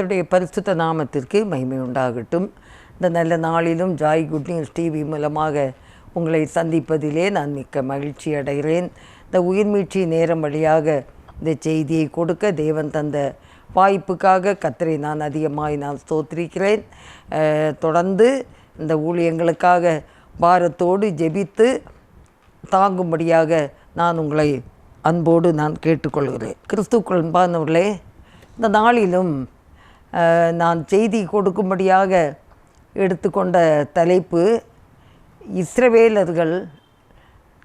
கர்த்தருடைய பரிசுத்த நாமத்திற்கு மகிமை உண்டாகட்டும். இந்த நல்ல நாளிலும் ஜாய் குட் நியூஸ் டிவி மூலமாக உங்களை சந்திப்பதிலே நான் மிக்க மகிழ்ச்சி அடைகிறேன். இந்த உயிர்மீட்சி நேரம் வழியாக இந்த செய்தியை கொடுக்க தேவன் தந்த வாய்ப்புக்காக கத்தரை நான் அதிகமாய் நான் ஸ்தோத்திரிக்கிறேன். தொடர்ந்து இந்த ஊழியங்களுக்காக பாரத்தோடு ஜெபித்து தாங்கும்படியாக நான் உங்களை அன்போடு நான் கேட்டுக்கொள்கிறேன். கிறிஸ்துக்குள் அன்பானவர்களே இந்த நாளிலும் நான் செய்தி கொடுக்கும்படியாக எடுத்துக்கொண்ட தலைப்பு இஸ்ரவேலர்கள்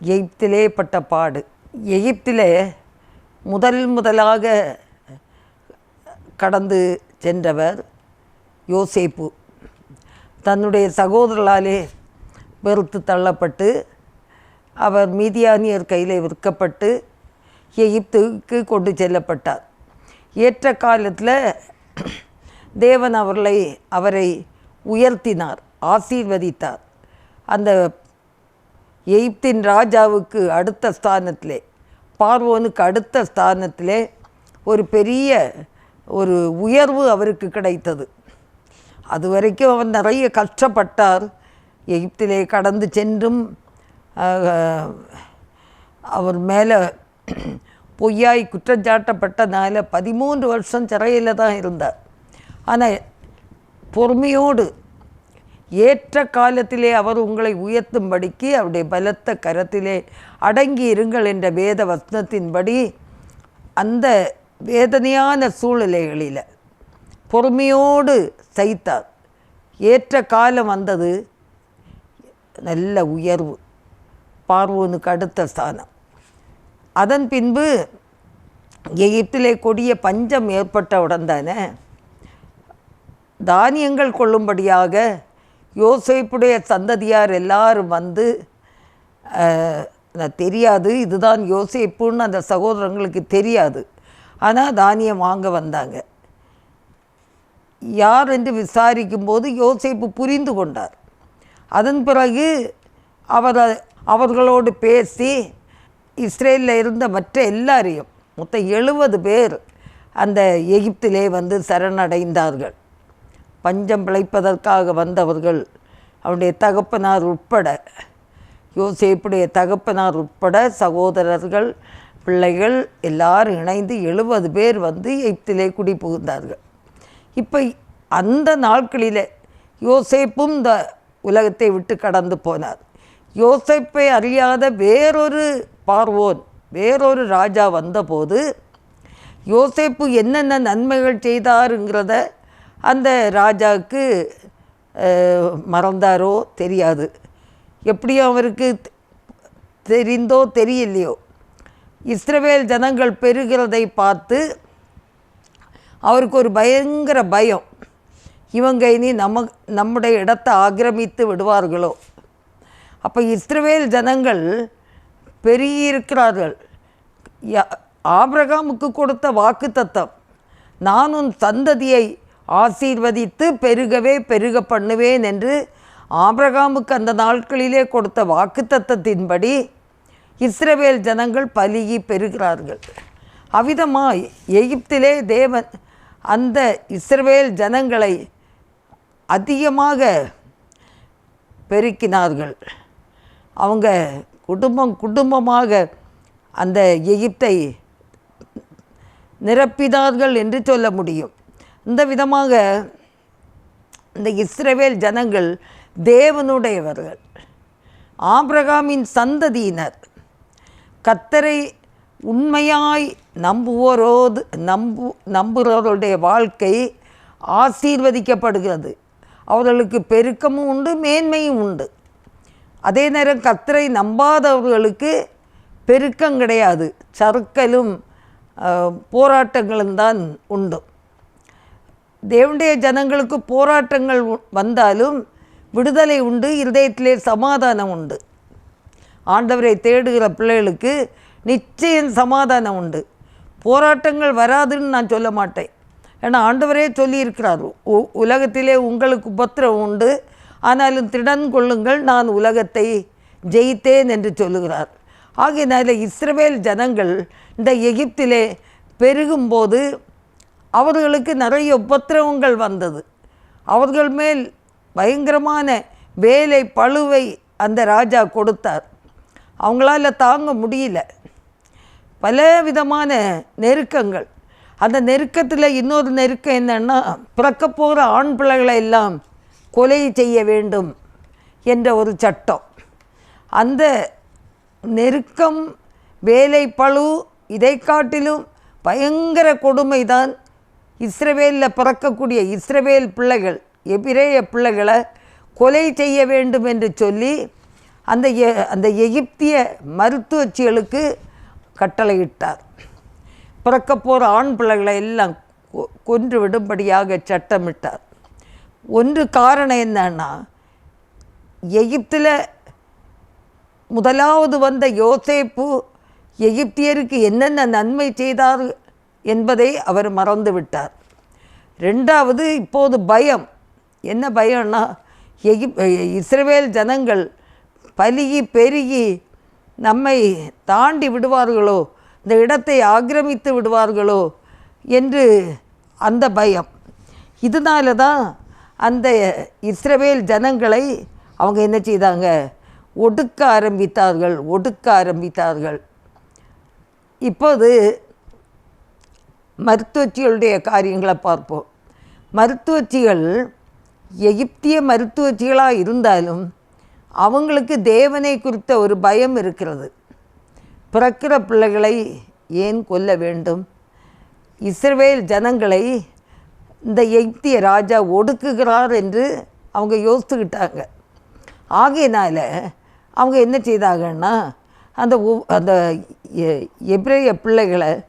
எகிப்திலே பட்ட பாடு. எகிப்திலே முதல் முதலாக கடந்து சென்றவர் யோசேப்பு. தன்னுடைய சகோதரர்களாலே வெறுத்து தள்ளப்பட்டு அவர் மீதியானியர் கையில் விற்கப்பட்டு எகிப்துக்கு கொண்டு செல்லப்பட்டார். ஏற்ற காலத்தில் தேவன் அவர்களை அவரை உயர்த்தினார் ஆசீர்வதித்தார். அந்த எகிப்தின் ராஜாவுக்கு அடுத்த ஸ்தானத்திலே பார்வோனுக்கு அடுத்த ஸ்தானத்திலே ஒரு பெரிய ஒரு உயர்வு அவருக்கு கிடைத்தது. அது வரைக்கும் அவர் நிறைய கஷ்டப்பட்டார். எகிப்திலே கடந்து சென்றும் அவர் மேலே பொய்யாய் குற்றஞ்சாட்டப்பட்டனால பதிமூன்று வருஷம் சிறையில் தான் இருந்தார். ஆனால் பொறுமையோடு ஏற்ற காலத்திலே அவர் உங்களை உயர்த்தும்படிக்கு அவருடைய பலத்த கரத்திலே அடங்கி இருங்கள் என்ற வேத வசனத்தின்படி அந்த வேதனையான சூழ்நிலைகளில் பொறுமையோடு சைத்தார் ஏற்ற காலம் வந்தது நல்ல உயர்வு பார்வோனுக்கு அடுத்த ஸ்தானம். அதன் பின்பு எகிப்திலே கொடிய பஞ்சம் ஏற்பட்ட தானே தானியங்கள் கொள்ளும்படியாக யோசேப்புடைய சந்ததியார் எல்லாரும் வந்து தெரியாது இதுதான் யோசேப்புன்னு அந்த சகோதரங்களுக்கு தெரியாது. ஆனால் தானியம் வாங்க வந்தாங்க. யார் என்று விசாரிக்கும்போது யோசேப்பு புரிந்து கொண்டார். அதன் பிறகு அவர் அவர்களோடு பேசி இஸ்ரேலில் இருந்த மற்ற எல்லாரையும் மொத்தம் எழுபது பேர் அந்த எகிப்திலே வந்து சரணடைந்தார்கள். பஞ்சம் பிழைப்பதற்காக வந்தவர்கள் அவனுடைய தகப்பனார் உட்பட யோசேப்புடைய தகப்பனார் உட்பட சகோதரர்கள் பிள்ளைகள் எல்லாரும் இணைந்து எழுபது பேர் வந்து எகிப்திலே குடி புகுந்தார்கள் இப்போ அந்த நாட்களில் யோசேப்பும் இந்த உலகத்தை விட்டு கடந்து போனார். யோசேப்பை அறியாத வேறொரு பார்வோன் வேறொரு ராஜா வந்தபோது யோசேப்பு என்னென்ன நன்மைகள் செய்தாருங்கிறத அந்த ராஜாவுக்கு மறந்தாரோ தெரியாது. எப்படியும் அவருக்கு தெரிந்தோ தெரியலையோ. இஸ்ரவேல் ஜனங்கள் பெறுகிறதை பார்த்து அவருக்கு ஒரு பயங்கர பயம். இவங்க இனி நம்ம நம்முடைய இடத்தை ஆக்கிரமித்து விடுவார்களோ? அப்போ இஸ்ரவேல் ஜனங்கள் பெருகியிருக்கிறார்கள். யா- ஆபிரகாமுக்கு கொடுத்த வாக்குத்தத்தம் தத்தம் நானும் சந்ததியை ஆசீர்வதித்து பெருகவே பெருக பண்ணுவேன் என்று ஆபிரகாமுக்கு அந்த நாட்களிலே கொடுத்த வாக்குத்தத்தத்தின்படி இஸ்ரவேல் ஜனங்கள் பலுகி பெறுகிறார்கள். அவ்விதமாய் எகிப்திலே தேவன் அந்த இஸ்ரவேல் ஜனங்களை அதிகமாக பெருக்கினார்கள். அவங்க குடும்பம் குடும்பமாக அந்த எகிப்தை நிரப்பினார்கள் என்று சொல்ல முடியும். இந்த விதமாக இந்த இஸ்ரவேல் ஜனங்கள் தேவனுடையவர்கள். ஆபிரகாமின் சந்ததியினர். கத்தரை உண்மையாய் நம்புவோரோது நம்பு நம்புகிறவர்களுடைய வாழ்க்கை ஆசீர்வதிக்கப்படுகிறது. அவர்களுக்கு பெருக்கமும் உண்டு மேன்மையும் உண்டு. அதே நேரம் கத்தரை நம்பாதவர்களுக்கு பெருக்கம் கிடையாது. சறுக்கலும் போராட்டங்களும் தான் உண்டு. தேவனுடைய ஜனங்களுக்கு போராட்டங்கள் வந்தாலும் விடுதலை உண்டு இருதயத்திலே சமாதானம் உண்டு. ஆண்டவரை தேடுகிற பிள்ளைகளுக்கு நிச்சயம் சமாதானம் உண்டு. போராட்டங்கள் வராதுன்னு நான் சொல்ல மாட்டேன். ஏன்னா ஆண்டவரே சொல்லியிருக்கிறார் உ- உலகத்திலே உங்களுக்கு உபத்திரம் உண்டு ஆனாலும் திடன் கொள்ளுங்கள் நான் உலகத்தை ஜெயித்தேன் என்று சொல்லுகிறார். ஆகையினால இஸ்ரவேல் ஜனங்கள் இந்த எகிப்திலே பெருகும்போது அவர்களுக்கு நிறைய உபத்திரவங்கள் வந்தது. அவர்கள் மேல் பயங்கரமான வேலை பழுவை அந்த ராஜா கொடுத்தார். அவங்களால தாங்க முடியல. பல விதமான நெருக்கங்கள். அந்த நெருக்கத்தில் இன்னொரு நெருக்கம் என்னென்னா பிறக்க போகிற ஆண் பிள்ளைகளை எல்லாம் கொலை செய்ய வேண்டும் என்ற ஒரு சட்டம். அந்த நெருக்கம் வேலை பழு இதை காட்டிலும் பயங்கர கொடுமைதான் இஸ்ரவேலில் பிறக்கக்கூடிய இஸ்ரவேல் பிள்ளைகள் எபிரேய பிள்ளைகளை கொலை செய்ய வேண்டும் என்று சொல்லி அந்த எ- அந்த எகிப்திய மருத்துவச்சிகளுக்கு கட்டளையிட்டார். பிறக்க போகிற ஆண் பிள்ளைகளை எல்லாம் கொ- கொன்று விடும்படியாக சட்டமிட்டார். ஒன்று காரணம் என்னன்னா எகிப்தில் முதலாவது வந்த யோசேப்பு எகிப்தியருக்கு என்னென்ன நன்மை செய்தார் என்பதை அவர் மறந்து விட்டார் ரெண்டாவது இப்போது பயம். என்ன பயம்னா எகிப் இஸ்ரவேல் ஜனங்கள் பலுகி பெருகி நம்மை தாண்டி விடுவார்களோ இந்த இடத்தை ஆக்கிரமித்து விடுவார்களோ என்று அந்த பயம். இதனால தான் அந்த இஸ்ரவேல் ஜனங்களை அவங்க என்ன செய்தாங்க? ஒடுக்க ஆரம்பித்தார்கள் ஒடுக்க ஆரம்பித்தார்கள். இப்போது மருத்துவச்சிகளுடைய காரியங்களை பார்ப்போம். மருத்துவச்சிகள் எகிப்திய மருத்துவச்சிகளாக இருந்தாலும் அவங்களுக்கு தேவனை குறித்த ஒரு பயம் இருக்கிறது. பிறக்கிற பிள்ளைகளை ஏன் கொல்ல வேண்டும்? இஸ்ரவேல் ஜனங்களை இந்த எகிப்திய ராஜா ஒடுக்குகிறார் என்று அவங்க யோசித்துக்கிட்டாங்க. ஆகையினால் அவங்க என்ன செய்தாங்கன்னா அந்த ஒவ்- அந்த எ- பிள்ளைகளை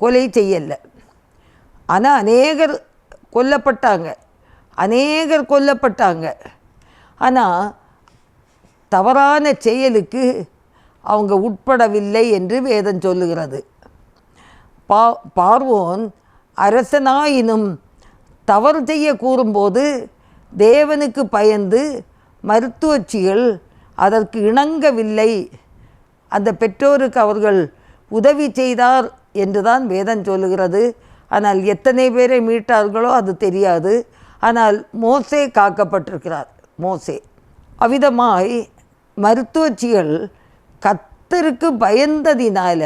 கொலை செய்யலை. ஆனால் அநேகர் கொல்லப்பட்டாங்க. அநேகர் கொல்லப்பட்டாங்க. ஆனால் தவறான செயலுக்கு அவங்க உட்படவில்லை என்று வேதம் சொல்லுகிறது. பா பார்வோன் அரசனாயினும் தவறு செய்ய கூறும்போது தேவனுக்கு பயந்து மருத்துவச்சிகள் அதற்கு இணங்கவில்லை. அந்த பெற்றோருக்கு அவர்கள் உதவி செய்தார் என்றுதான் வேதம் சொல்லுகிறது. ஆனால் எத்தனை பேரை மீட்டார்களோ அது தெரியாது. ஆனால் மோசே காக்கப்பட்டிருக்கிறார். மோசே. அவ்விதமாய் மருத்துவச்சிகள் கத்தருக்கு பயந்ததினால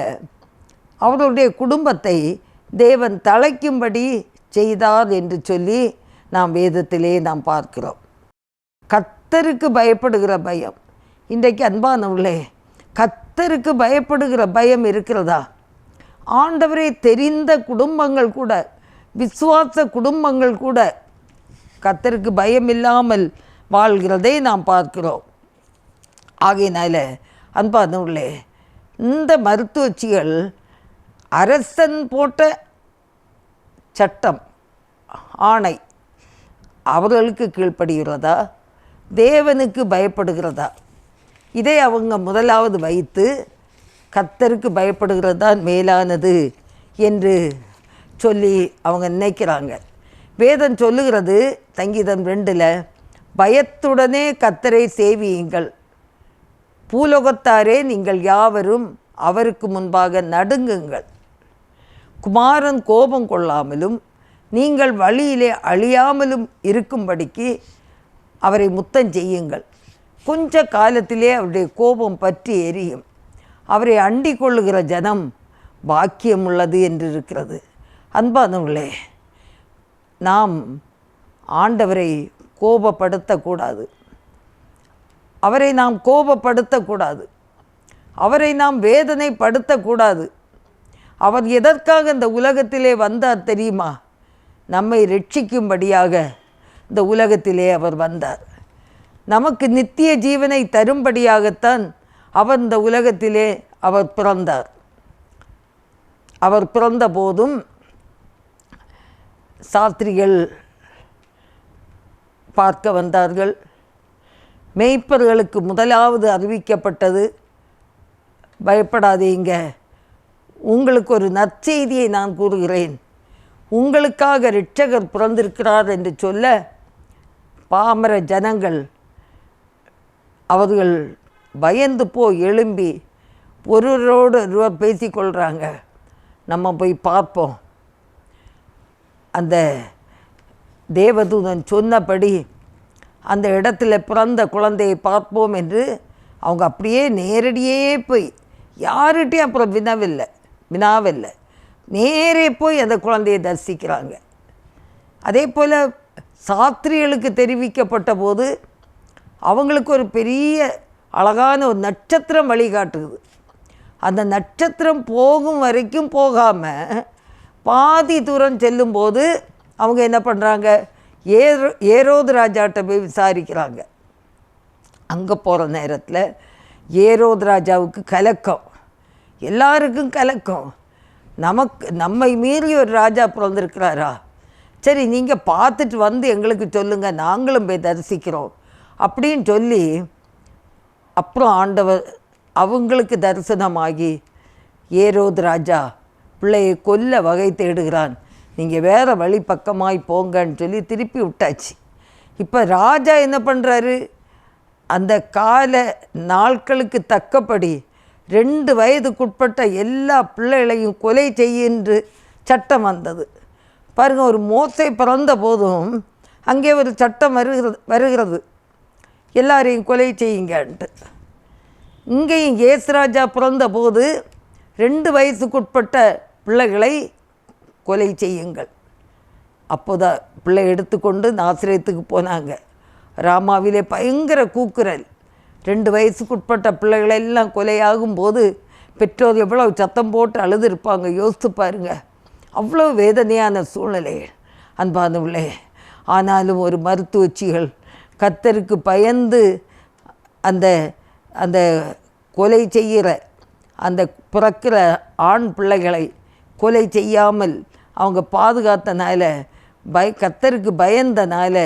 அவர்களுடைய குடும்பத்தை தேவன் தழைக்கும்படி செய்தார் என்று சொல்லி நாம் வேதத்திலே நாம் பார்க்கிறோம். கத்தருக்கு பயப்படுகிற பயம். இன்றைக்கு அன்பானவர்களே கத்தருக்கு பயப்படுகிற பயம் இருக்கிறதா? ஆண்டவரை தெரிந்த குடும்பங்கள் கூட விசுவாச குடும்பங்கள் கூட கத்தருக்கு பயம் இல்லாமல் வாழ்கிறதை நாம் பார்க்கிறோம். ஆகையினால அன்பானவர்களே இந்த மருத்துவச்சிகள் அரசன் போட்ட சட்டம் ஆணை அவர்களுக்கு கீழ்ப்படுகிறதா தேவனுக்கு பயப்படுகிறதா? இதை அவங்க முதலாவது வைத்து கத்தருக்கு பயப்படுகிறது தான் மேலானது என்று சொல்லி அவங்க நினைக்கிறாங்க. வேதம் சொல்லுகிறது சங்கீதம் ரெண்டில் பயத்துடனே கத்தரை சேவியுங்கள். பூலோகத்தாரே நீங்கள் யாவரும் அவருக்கு முன்பாக நடுங்குங்கள். குமாரன் கோபம் கொள்ளாமலும் நீங்கள் வழியிலே அழியாமலும் இருக்கும்படிக்கு அவரை முத்தம் செய்யுங்கள். கொஞ்ச காலத்திலே அவருடைய கோபம் பற்றி எரியும். அவரை அண்டிக் கொள்ளுகிற ஜனம் பாக்கியம் உள்ளது என்று இருக்கிறது அன்பானவர்களே நாம் ஆண்டவரை கோபப்படுத்தக்கூடாது. அவரை நாம் கோபப்படுத்தக்கூடாது. அவரை நாம் வேதனைப்படுத்தக்கூடாது. அவர் எதற்காக இந்த உலகத்திலே வந்தார் தெரியுமா? நம்மை ரட்சிக்கும்படியாக இந்த உலகத்திலே அவர் வந்தார். நமக்கு நித்திய ஜீவனை தரும்படியாகத்தான் அவர் இந்த உலகத்திலே அவர் பிறந்தார். அவர் பிறந்த போதும் சாஸ்திரிகள் பார்க்க வந்தார்கள். மேய்ப்பர்களுக்கு முதலாவது அறிவிக்கப்பட்டது பயப்படாதீங்க. உங்களுக்கு ஒரு நற்செய்தியை நான் கூறுகிறேன். உங்களுக்காக ரிட்சகர் பிறந்திருக்கிறார் என்று சொல்ல பாமர ஜனங்கள் அவர்கள் பயந்து போய் எழும்பி ஒருவரோடு ஒருவர் பேசிக்கொள்கிறாங்க நம்ம போய் பார்ப்போம். அந்த தேவதூதன் சொன்னபடி அந்த இடத்துல பிறந்த குழந்தையை பார்ப்போம் என்று அவங்க அப்படியே நேரடியே போய் யார்கிட்டையும் அப்புறம் வினவில்லை வினாவில்லை. நேரே போய் அந்த குழந்தையை தரிசிக்கிறாங்க. அதே போல் சாஸ்திரிகளுக்கு தெரிவிக்கப்பட்ட போது அவங்களுக்கு ஒரு பெரிய அழகான ஒரு நட்சத்திரம் வழிகாட்டுது. அந்த நட்சத்திரம் போகும் வரைக்கும் போகாமல் பாதி தூரம் செல்லும்போது அவங்க என்ன பண்ணுறாங்க ஏரோ ஏரோது ராஜாட்ட போய் விசாரிக்கிறாங்க. அங்கே போகிற நேரத்தில் ஏரோது ராஜாவுக்கு கலக்கம். எல்லாருக்கும் கலக்கம். நமக்கு நம்மை மீறி ஒரு ராஜா பிறந்திருக்கிறாரா? சரி நீங்கள் பார்த்துட்டு வந்து எங்களுக்கு சொல்லுங்கள் நாங்களும் போய் தரிசிக்கிறோம். அப்படின்னு சொல்லி அப்புறம் ஆண்டவர் அவங்களுக்கு தரிசனமாகி ஏரோது ராஜா பிள்ளையை கொல்ல வகை தேடுகிறான். நீங்கள் வேறு வழி பக்கமாய் போங்கன்னு சொல்லி திருப்பி விட்டாச்சு. இப்போ ராஜா என்ன பண்ணுறாரு அந்த கால நாட்களுக்கு தக்கபடி ரெண்டு வயதுக்குட்பட்ட எல்லா பிள்ளைகளையும் கொலை செய்யின்று சட்டம் வந்தது. பாருங்கள் ஒரு மோசை பிறந்த போதும் அங்கே ஒரு சட்டம் வருகிறது வருகிறது. எல்லாரையும் கொலை செய்யுங்கன்ட்டு. இங்கேயும் ஏசுராஜா பிறந்தபோது ரெண்டு வயசுக்குட்பட்ட பிள்ளைகளை கொலை செய்யுங்கள். அப்போதான் பிள்ளை எடுத்துக்கொண்டு ஆசிரியத்துக்கு போனாங்க. ராமாவிலே பயங்கர கூக்குரல். ரெண்டு வயசுக்குட்பட்ட பிள்ளைகளெல்லாம் கொலையாகும் போது பெற்றோர் எவ்வளோ சத்தம் போட்டு அழுதுருப்பாங்க யோசித்து பாருங்க. அவ்வளோ வேதனையான சூழ்நிலை அன்பானவர்களே ஆனாலும் ஒரு மருத்துவச்சிகள் கத்தருக்கு பயந்து அந்த அந்த கொலை செய்கிற அந்த பிறக்கிற ஆண் பிள்ளைகளை கொலை செய்யாமல் அவங்க பாதுகாத்தனால பய கத்தருக்கு பயந்தனால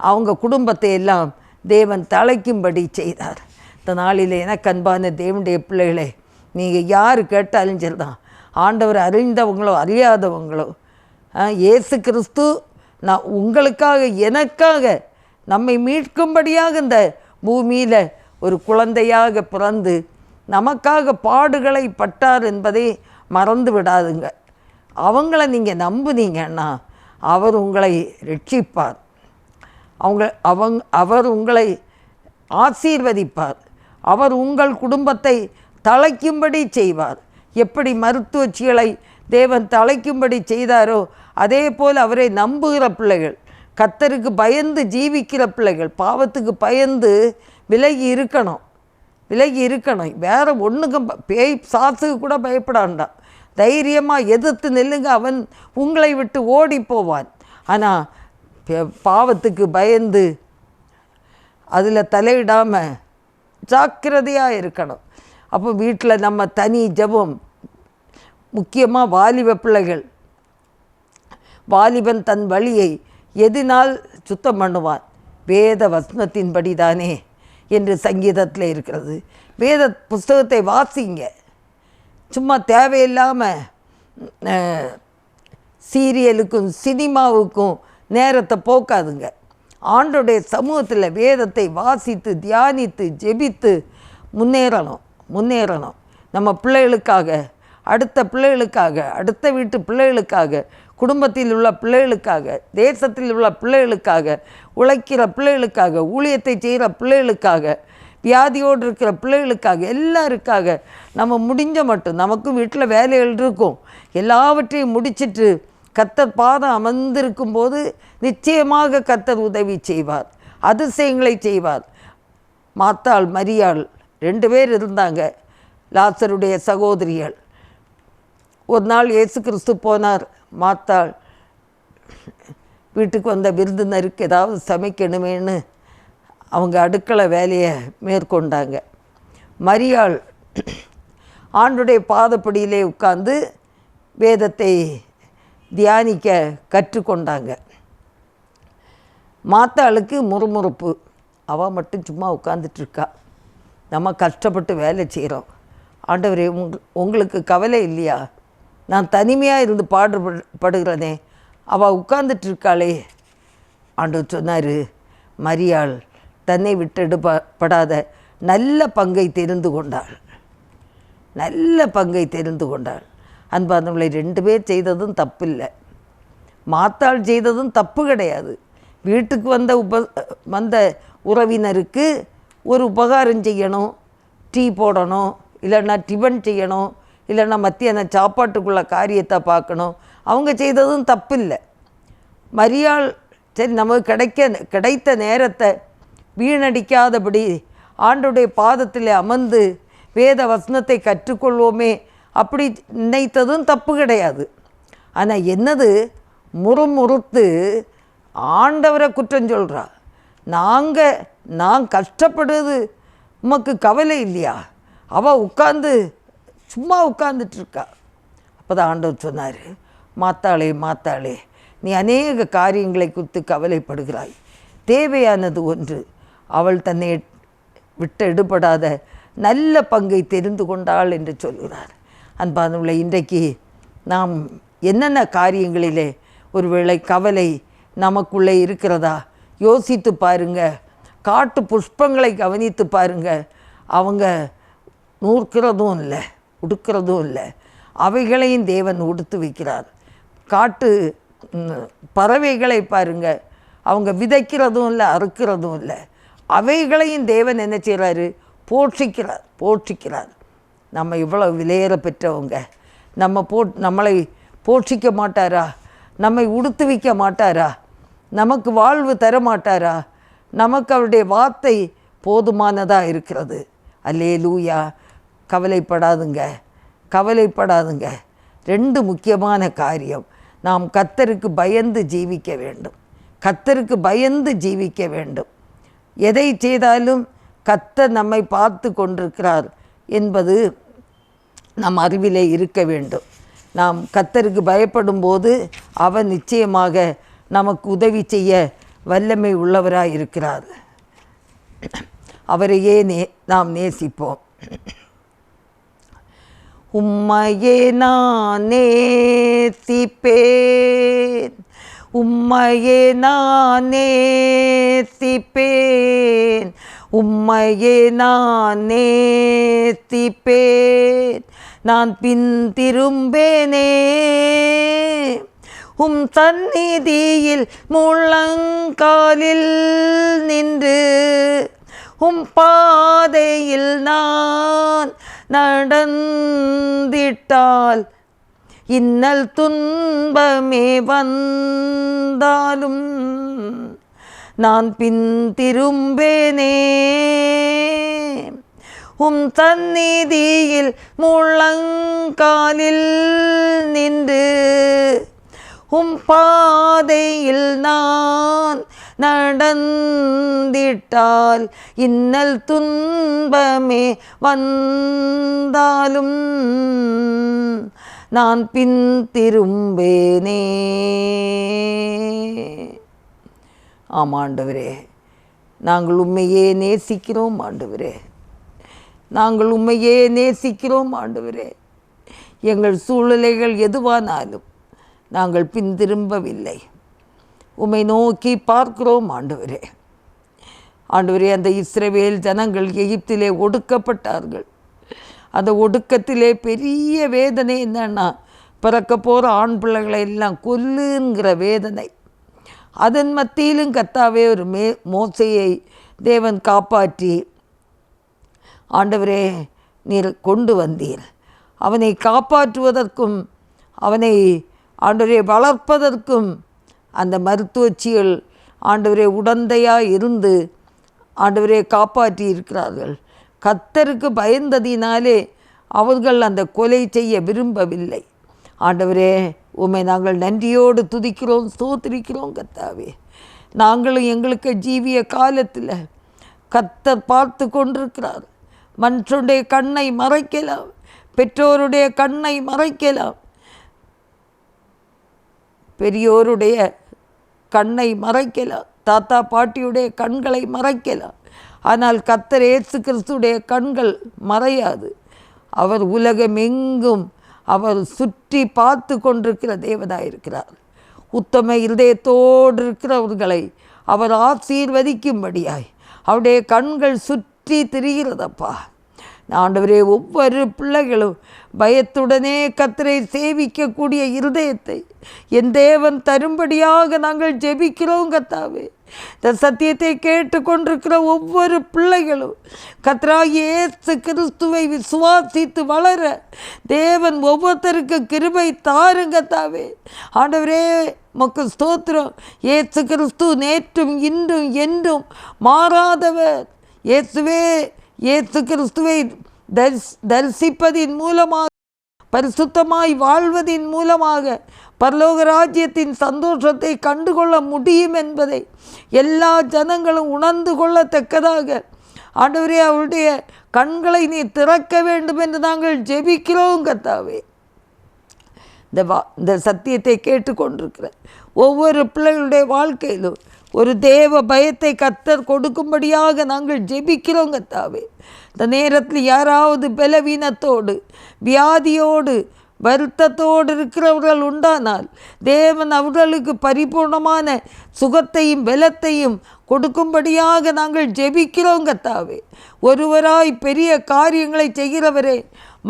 அவங்க குடும்பத்தை எல்லாம் தேவன் தலைக்கும்படி செய்தார். இந்த நாளில் எனக்கு அன்பான தேவனுடைய பிள்ளைகளே நீங்கள் யார் கேட்டாலும் சரிதான். ஆண்டவர் அறிந்தவங்களோ அறியாதவங்களோ இயேசு கிறிஸ்து நான் உங்களுக்காக எனக்காக நம்மை மீட்கும்படியாக இந்த பூமியில் ஒரு குழந்தையாக பிறந்து நமக்காக பாடுகளை பட்டார் என்பதை மறந்து விடாதுங்க. அவங்கள நீங்கள் நம்புனீங்கன்னா அவர் உங்களை ரட்சிப்பார். அவங்க அவங் அவர் உங்களை ஆசீர்வதிப்பார். அவர் உங்கள் குடும்பத்தை தழைக்கும்படி செய்வார். எப்படி மருத்துவச்சிகளை தேவன் தலைக்கும்படி செய்தாரோ அதே போல் அவரை நம்புகிற பிள்ளைகள் கத்தருக்கு பயந்து ஜீவிக்கிற பிள்ளைகள் பாவத்துக்கு பயந்து விலகி இருக்கணும். விலகி இருக்கணும். வேறு ஒன்றுக்கும் ப- பேய் சாத்துக்கு கூட பயப்படாண்டாம் தைரியமாக எதிர்த்து நில்லுங்க. அவன் உங்களை விட்டு ஓடி போவான். ஆனால் பாவத்துக்கு பயந்து அதில் தலையிடாமல் ஜாக்கிரதையாக இருக்கணும். அப்போ வீட்டில் நம்ம தனி ஜெபம் முக்கியமாக வாலிப பிள்ளைகள். வாலிபன் தன் வழியை எதினால் சுத்தம் பண்ணுவான் வேத வசனத்தின்படி தானே என்று சங்கீதத்தில் இருக்கிறது. வேத புஸ்தகத்தை வாசிங்க. சும்மா தேவையில்லாமல் சீரியலுக்கும் சினிமாவுக்கும் நேரத்தை போக்காதுங்க. ஆண்டோடைய சமூகத்தில் வேதத்தை வாசித்து தியானித்து ஜெபித்து முன்னேறணும் முன்னேறணும். நம்ம பிள்ளைகளுக்காக அடுத்த பிள்ளைகளுக்காக அடுத்த வீட்டு பிள்ளைகளுக்காக குடும்பத்தில் உள்ள பிள்ளைகளுக்காக தேசத்தில் உள்ள பிள்ளைகளுக்காக உழைக்கிற பிள்ளைகளுக்காக ஊழியத்தை செய்கிற பிள்ளைகளுக்காக வியாதியோடு இருக்கிற பிள்ளைகளுக்காக எல்லாருக்காக நம்ம முடிஞ்ச மட்டும் நமக்கும் வீட்டில் வேலைகள் இருக்கும். எல்லாவற்றையும் முடிச்சிட்டு கத்தர் பாதம் அமர்ந்திருக்கும் போது நிச்சயமாக கத்தர் உதவி செய்வார் அதிசயங்களை செய்வார். மாத்தாள் மரியாள் ரெண்டு பேர் இருந்தாங்க லாசருடைய சகோதரிகள். ஒரு நாள் இயேசு கிறிஸ்து போனார். மாத்தாள். வீட்டுக்கு வந்த விருந்தினருக்கு ஏதாவது சமைக்கணுமேன்னு அவங்க அடுக்களை வேலையை மேற்கொண்டாங்க. மரியாள் ஆண்டுடைய பாதப்படியிலே உட்கார்ந்து வேதத்தை தியானிக்க கற்றுக்கொண்டாங்க. மாத்தாளுக்கு முறுமுறுப்பு. அவள் மட்டும் சும்மா உட்காந்துட்ருக்கா நம்ம கஷ்டப்பட்டு வேலை செய்கிறோம் ஆண்டவரே உங் உங்களுக்கு கவலை இல்லையா? நான் தனிமையாக இருந்து பாடுபடுகிறதே அவள் உட்கார்ந்துட்டுருக்காளே. இருக்காளே சொன்னார் மரியாள் தன்னை விட்டெடுப்படாத நல்ல பங்கை தெரிந்து கொண்டாள். நல்ல பங்கை தெரிந்து கொண்டாள். அன்பார்ந்தவங்களை ரெண்டு பேர் செய்ததும் தப்பில்லை. மாத்தாள் செய்ததும் தப்பு கிடையாது. வீட்டுக்கு வந்த உப வந்த உறவினருக்கு ஒரு உபகாரம் செய்யணும் டீ போடணும் இல்லைன்னா டிபன் செய்யணும் இல்லைன்னா மத்தியான சாப்பாட்டுக்குள்ள காரியத்தை பார்க்கணும். அவங்க செய்ததும் தப்பு இல்லை மரியாள் சரி நமக்கு கிடைக்க கிடைத்த நேரத்தை வீணடிக்காதபடி ஆண்டுடைய பாதத்தில் அமர்ந்து வேத வசனத்தை கற்றுக்கொள்வோமே அப்படி நினைத்ததும் தப்பு கிடையாது. ஆனால் என்னது? முறுமுறுத்து ஆண்டவரை குற்றம் சொல்கிறா நாங்கள் நான் கஷ்டப்படுறது உமக்கு கவலை இல்லையா? அவள் உட்காந்து சும்மா உட்காந்துட்டு இருக்கா அப்போ தான் ஆண்டவர் சொன்னார் மாத்தாளே மாத்தாளே நீ அநேக காரியங்களை குறித்து கவலைப்படுகிறாய். தேவையானது ஒன்று அவள் தன்னை விட்டு எடுபடாத நல்ல பங்கை தெரிந்து கொண்டாள் என்று சொல்கிறார். அன்பானவளை இன்றைக்கு நாம் என்னென்ன காரியங்களிலே ஒருவேளை கவலை நமக்குள்ளே இருக்கிறதா? யோசித்து பாருங்க. காட்டு புஷ்பங்களை கவனித்து பாருங்க. அவங்க நூற்கிறதும் இல்லை. உடுக்கிறதும் இல்லை. அவைகளையும் தேவன் உடுத்து வைக்கிறார். காட்டு பறவைகளை பாருங்க. அவங்க விதைக்கிறதும் இல்லை அறுக்கிறதும் இல்லை. அவைகளையும் தேவன் என்ன செய்கிறாரு? போற்றிக்கிறார் போற்றிக்கிறார். நம்ம இவ்வளோ விலையேற பெற்றவங்க. நம்ம போ நம்மளை போற்றிக்க மாட்டாரா? நம்மை உடுத்து வைக்க மாட்டாரா? நமக்கு வாழ்வு தர மாட்டாரா? நமக்கு அவருடைய வார்த்தை போதுமானதாக இருக்கிறது. அல்லே லூயா கவலைப்படாதுங்க. கவலைப்படாதுங்க. ரெண்டு முக்கியமான காரியம். நாம் கத்தருக்கு பயந்து ஜீவிக்க வேண்டும். கத்தருக்கு பயந்து ஜீவிக்க வேண்டும். எதை செய்தாலும் கத்தர் நம்மை பார்த்து கொண்டிருக்கிறார் என்பது நம் அறிவிலே இருக்க வேண்டும். நாம் கத்தருக்கு பயப்படும் போது அவர் நிச்சயமாக நமக்கு உதவி செய்ய வல்லமை உள்ளவராக இருக்கிறார் அவரையே நே நாம் நேசிப்போம். உம்மையே நான் நேசிப்பேன் உம்மையே நான் நேசிப்பேன் உம்மையே நான் நேசிப்பேன் நான் பின் திரும்பேனே. உம் சந்நிதியில் முழங்காலில் நின்று உம் பாதையில் நான் நடந்திட்டால் இன்னல் துன்பமே வந்தாலும் நான் பின் திரும்பேனே உம் சந்நிதியில் முழங்காலில் நின்று உம் பாதையில் நான் நடந்திட்டால் இன்னல் துன்பமே வந்தாலும் நான் பின் திரும்பேனே ஆமாண்டவரே நாங்கள் உண்மையே நேசிக்கிறோம் ஆண்டவரே நாங்கள் உண்மையே நேசிக்கிறோம் ஆண்டவரே எங்கள் சூழ்நிலைகள் எதுவானாலும் நாங்கள் பின்திரும்பவில்லை உம்மை நோக்கி பார்க்கிறோம் ஆண்டவரே. ஆண்டவரே அந்த இஸ்ரவேல் ஜனங்கள் எகிப்திலே ஒடுக்கப்பட்டார்கள். அந்த ஒடுக்கத்திலே பெரிய வேதனை என்னன்னா பிறக்க போகிற ஆண் பிள்ளைகளை எல்லாம் கொல்லுங்கிற வேதனை. அதன் மத்தியிலும் கத்தாவே ஒரு மே மோசையை தேவன் காப்பாற்றி ஆண்டவரே நீர் கொண்டு வந்தீர். அவனை காப்பாற்றுவதற்கும் அவனை ஆண்டவரை வளர்ப்பதற்கும் அந்த மருத்துவச்சிகள் ஆண்டவரே உடந்தையாக இருந்து ஆண்டவரே காப்பாற்றி இருக்கிறார்கள். கத்தருக்கு பயந்ததினாலே அவர்கள் அந்த கொலை செய்ய விரும்பவில்லை. ஆண்டவரே உண்மை நாங்கள் நன்றியோடு துதிக்கிறோம் ஸ்தோத்திரிக்கிறோம் கத்தாவே. நாங்களும் எங்களுக்கு ஜீவிய காலத்தில் கத்தர் பார்த்து கொண்டிருக்கிறார். மற்றொருடைய கண்ணை மறைக்கலாம் பெற்றோருடைய கண்ணை மறைக்கலாம். பெரியோருடைய கண்ணை மறைக்கலாம் தாத்தா பாட்டியுடைய கண்களை மறைக்கலாம் ஆனால் கத்தர் ஏசு கிறிஸ்துடைய கண்கள் மறையாது. அவர் உலகமெங்கும் அவர் சுற்றி பார்த்து கொண்டிருக்கிற தேவனாக இருக்கிறார். உத்தம இருதயத்தோடு இருக்கிறவர்களை அவர் ஆசீர்வதிக்கும்படியாய். அவருடைய கண்கள் சுற்றி திரிகிறதப்பா. ஆண்டவரே ஒவ்வொரு பிள்ளைகளும் பயத்துடனே கத்தரை சேவிக்கக்கூடிய இருதயத்தை என் தேவன் தரும்படியாக நாங்கள் ஜெபிக்கிறோம் கத்தாவே இந்த சத்தியத்தை கேட்டுக்கொண்டிருக்கிற ஒவ்வொரு பிள்ளைகளும் கத்ராகி கிறிஸ்துவை விசுவாசித்து வளர தேவன் ஒவ்வொருத்தருக்கு கிருபை தாருங்க தாவே ஆண்டவரே மக்கு ஸ்தோத்திரம். ஏசு கிறிஸ்து நேற்றும் இன்றும் என்றும் மாறாதவர். இயேசுவே ஏத்து கிறிஸ்துவை தரிஸ் தரிசிப்பதின் மூலமாக பரிசுத்தமாய் வாழ்வதின் மூலமாக பரலோக ராஜ்யத்தின் சந்தோஷத்தை கண்டுகொள்ள முடியும் என்பதை எல்லா ஜனங்களும் உணர்ந்து கொள்ளத்தக்கதாக. ஆண்டவரே அவருடைய கண்களை நீ திறக்க வேண்டும் என்று நாங்கள் ஜெபிக்கிறோம் கத்தாவே இந்த வா இந்த சத்தியத்தை கேட்டுக்கொண்டிருக்கிற ஒவ்வொரு பிள்ளைகளுடைய வாழ்க்கையிலும் ஒரு தேவ பயத்தை கத்தர் கொடுக்கும்படியாக நாங்கள் ஜெபிக்கிறோங்க தாவே. இந்த நேரத்தில் யாராவது பலவீனத்தோடு வியாதியோடு வருத்தத்தோடு இருக்கிறவர்கள் உண்டானால் தேவன் அவர்களுக்கு பரிபூர்ணமான சுகத்தையும் பலத்தையும் கொடுக்கும்படியாக நாங்கள் ஜெபிக்கிறோம் கத்தாவே ஒருவராய் பெரிய காரியங்களை செய்கிறவரே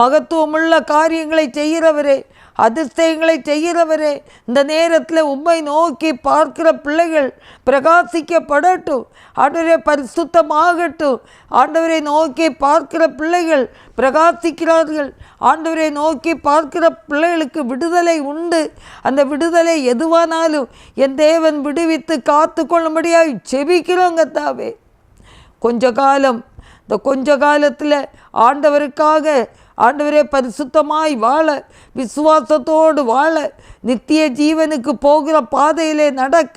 மகத்துவமுள்ள காரியங்களை செய்கிறவரே அதிர்ஷ்டங்களை செய்கிறவரே இந்த நேரத்தில் உம்மை நோக்கி பார்க்கிற பிள்ளைகள் பிரகாசிக்கப்படட்டும் ஆண்டவரே பரிசுத்தமாகட்டும். ஆண்டவரை நோக்கி பார்க்கிற பிள்ளைகள் பிரகாசிக்கிறார்கள். ஆண்டவரை நோக்கி பார்க்கிற பிள்ளைகளுக்கு விடுதலை உண்டு. அந்த விடுதலை எதுவானாலும் என் தேவன் விடுவித்து காத்து கொள்ளும்படியாக ஜெபிக்கிறோம் தாவே கொஞ்ச காலம் இந்த கொஞ்ச காலத்தில் ஆண்டவருக்காக ஆண்டவரே பரிசுத்தமாய் வாழ விசுவாசத்தோடு வாழ நித்திய ஜீவனுக்கு போகிற பாதையிலே நடக்க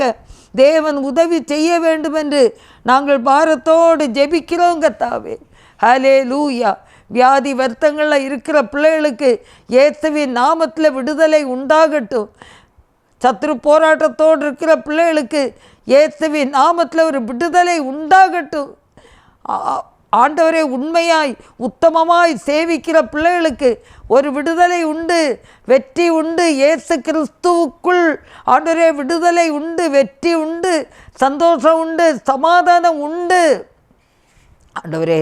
தேவன் உதவி செய்ய வேண்டும் என்று நாங்கள் பாரத்தோடு ஜெபிக்கிறோங்க தாவே ஹலே லூயா வியாதி வருத்தங்களில் இருக்கிற பிள்ளைகளுக்கு இயேசுவின் நாமத்தில் விடுதலை உண்டாகட்டும். சத்ரு போராட்டத்தோடு இருக்கிற பிள்ளைகளுக்கு இயேசுவின் நாமத்தில் ஒரு விடுதலை உண்டாகட்டும். ஆண்டவரை உண்மையாய் உத்தமமாய் சேவிக்கிற பிள்ளைகளுக்கு ஒரு விடுதலை உண்டு வெற்றி உண்டு. இயேசு கிறிஸ்துவுக்குள் ஆண்டவரே விடுதலை உண்டு வெற்றி உண்டு சந்தோஷம் உண்டு சமாதானம் உண்டு. ஆண்டவரே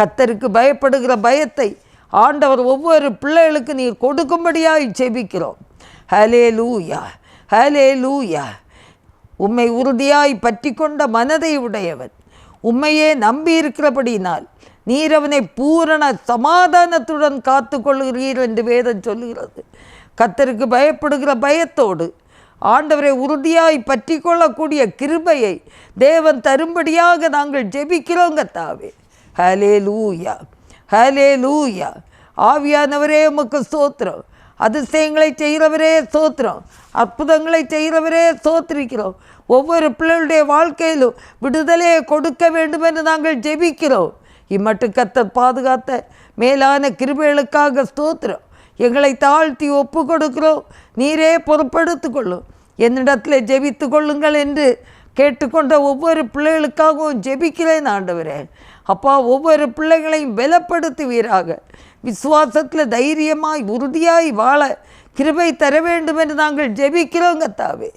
கத்தருக்கு பயப்படுகிற பயத்தை ஆண்டவர் ஒவ்வொரு பிள்ளைகளுக்கு நீர் கொடுக்கும்படியாய் ஜெபிக்கிறோம். ஹலே லூயா ஹலே லூயா உம்மை உறுதியாய் பற்றி கொண்ட மனதை உடையவன். உம்மையே நம்பியிருக்கிறபடியினால் நீர் அவனை பூரண சமாதானத்துடன் காத்து கொள்கிறீர் என்று வேதம் சொல்லுகிறது. கத்தருக்கு பயப்படுகிற பயத்தோடு ஆண்டவரை உறுதியாய் பற்றி கொள்ளக்கூடிய கிருபையை தேவன் தரும்படியாக நாங்கள் ஜெபிக்கிறோங்க தாவே. ஹலே லூயா ஹலே லூயா ஆவியானவரே உமக்கு சோத்திரம் அதிசயங்களை செய்கிறவரே சோத்திரம். அற்புதங்களை செய்கிறவரே சோத்திரிக்கிறோம். ஒவ்வொரு பிள்ளைகளுடைய வாழ்க்கையிலும் விடுதலையை கொடுக்க வேண்டும் என்று நாங்கள் ஜெபிக்கிறோம். இம்மட்டு கத்த பாதுகாத்த மேலான கிருபைகளுக்காக ஸ்தோத்திரம். எங்களை தாழ்த்தி ஒப்பு கொடுக்கிறோம் நீரே பொறுப்படுத்து கொள்ளும் என்னிடத்தில் ஜெபித்து கொள்ளுங்கள் என்று கேட்டுக்கொண்ட ஒவ்வொரு பிள்ளைகளுக்காகவும் ஜெபிக்கிறேன் ஆண்டவரே. அப்பா ஒவ்வொரு பிள்ளைகளையும் பலப்படுத்துவீராக. விசுவாசத்தில் தைரியமாய் உறுதியாய் வாழ கிருபை தர வேண்டும் என்று நாங்கள் ஜெபிக்கிறோம் கத்தாவே.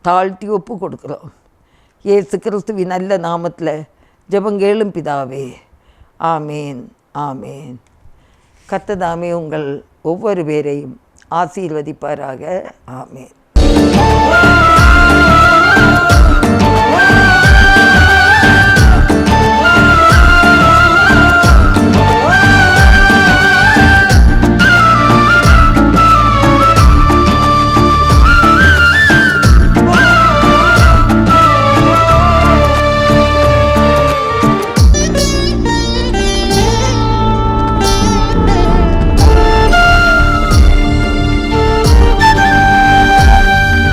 தாழ்த்தி ஒப்பு கொடுக்குறோம். இயேசு கிறிஸ்துவின் நல்ல நாமத்தில் ஜபங்கேளும் பிதாவே. ஆமேன் ஆமேன். கத்ததாமே உங்கள் ஒவ்வொரு பேரையும் ஆசீர்வதிப்பாராக. ஆமேன்.